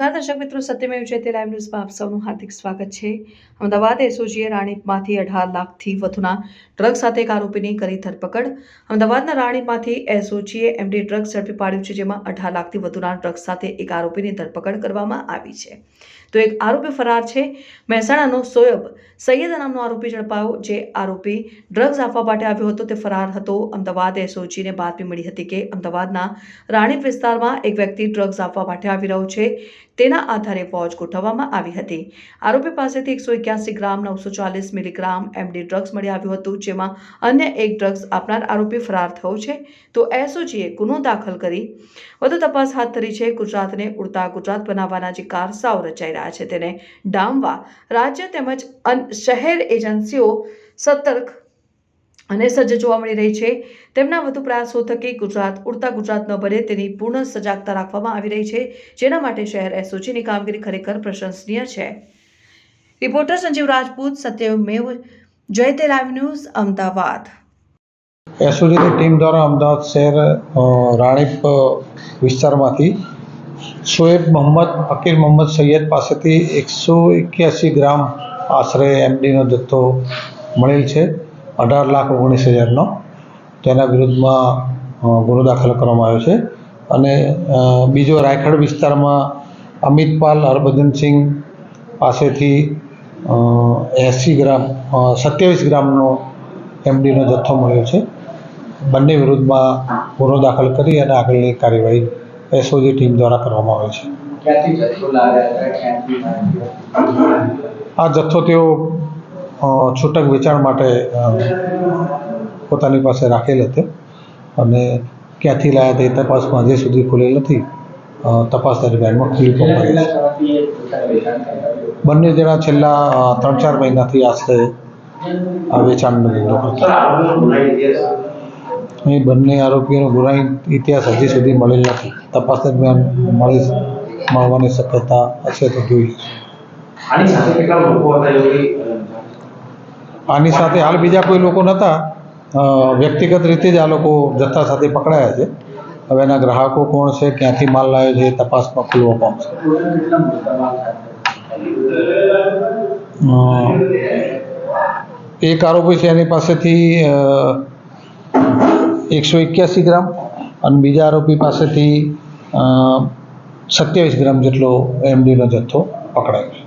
નમસ્કાર, દર્શક મિત્રો. સત્યમેવ જયતે લાઈવ ન્યૂઝમાં આપ સૌનું હાર્દિક સ્વાગત છે. અમદાવાદ એસઓજીએ રાણીપમાંથી અઢાર લાખથી વધુના ડ્રગ સાથે એક આરોપીની કરી ધરપકડ. અમદાવાદના રાણીપમાંથી એસઓજીએ એમડી ડ્રગ ઝડપી પાડ્યું છે, જેમાં અઢાર લાખથી વધુના ડ્રગ્સ સાથે એક આરોપીની ધરપકડ કરવામાં આવી છે. તો એક આરોપી ફરાર છે. મહેસાણાનો સોયબ સૈયદ નામનો આરોપી ઝડપાયો, જે આરોપી ડ્રગ્સ આપવા માટે આવ્યો હતો. તે ફરાર હતો. અમદાવાદ એસઓજીને બાતમી મળી હતી કે અમદાવાદના રાણીપ વિસ્તારમાં એક વ્યક્તિ ડ્રગ્સ આપવા માટે આવી રહ્યો છે. તેના આધારે વોચ ગોઠવવામાં આવી હતી. આરોપી પાસેથી એકસો એક્યાસી ગ્રામ, નવસો ચાલીસ મિલીગ્રામ એમડી ડ્રગ્સ મળી આવ્યું હતું, જેમાં અન્ય એક ડ્રગ્સ આપનાર આરોપી ફરાર થયો છે. તો એસઓજીએ ગુનો દાખલ કરી. વધુ તપાસ હાથ ધરી છે. ગુજરાતને ઉડતા ગુજરાત બનાવવાના જે કારસાઓ રચાઈ રહ્યા છે, તેને ડામવા રાજ્ય તેમજ શહેર એજન્સીઓ સતર્ક અને સજ્જ જોવા મળી રહી છે. તેમના વધુ પ્રયાસો થકી ગુજરાત ઉડતા ગુજરાત ન બને તેની પૂર્ણ સજાગતા રાખવામાં આવી રહી છે, જેના માટે શહેર એસઓજીની કામગીરી ખરેખર પ્રશંસનીય છે. Reporter Sanjeev Rajput, Satyamev, Jayate live news, Ahmedabad. એસઓજીની team દ્વારા અમદાવાદ શહેર રાણીપ વિસ્તારમાંથી શોએબ મોહમ્મદ, ફકીર મોહમ્મદ સૈયદ પાસેથી એકસો એક્યાસી ગ્રામ આશરે એમડીનો જથ્થો મળેલ છે. અઢાર લાખ ઓગણીસ હજારનો તેના વિરુદ્ધમાં ગુનો દાખલ કરવામાં આવ્યો છે. અને બીજો રાયખડ વિસ્તારમાં અમિતપાલ હરભજનસિંહ પાસેથી એંસી ગ્રામ સત્યાવીસ ગ્રામનો એમડીનો જથ્થો મળ્યો છે. બંને વિરુદ્ધમાં ગુનો દાખલ કરી અને આગળની કાર્યવાહી એસઓજી ટીમ દ્વારા કરવામાં આવે છે. આ જથ્થો તેઓ છૂટક વેચાણ માટે પોતાની પાસે રાખેલ હતો અને ક્યાંથી લાવ્યા તે તપાસમાં હજી સુધી ખુલેલ નથી. તપાસ દરમિયાનમાં ખુલ્લી એ હતા? બંને જણા છેલ્લા ત્રણ ચાર મહિનાથી આશરે આ વેચાણનો ધંધો કરતા અહીં બંને આરોપીઓનો ગુના ઇતિહાસ હજી સુધી મળેલ નથી. તપાસ દરમિયાન મળી મળવાની શક્યતા હશે તો જોઈએ આની સાથે કેટલા લોકો હતા આની સાથે હાલ બીજા કોઈ લોકો નહોતા અ, વ્યક્તિગત રીતે જ આ લોકો જથ્થા સાથે પકડાયા છે. હવે એના ગ્રાહકો કોણ છે ક્યાંથી માલ લાવ્યો છે એ તપાસમાં ખુલવા પામશે ટોટલ કેટલા મોટા માલ હતા? અ, એક આરોપી છે એની પાસેથી એકસો એક્યાસી ગ્રામ અને બીજા આરોપી પાસેથી સત્યાવીસ ગ્રામ જેટલો એમડીનો જથ્થો પકડાયો છે.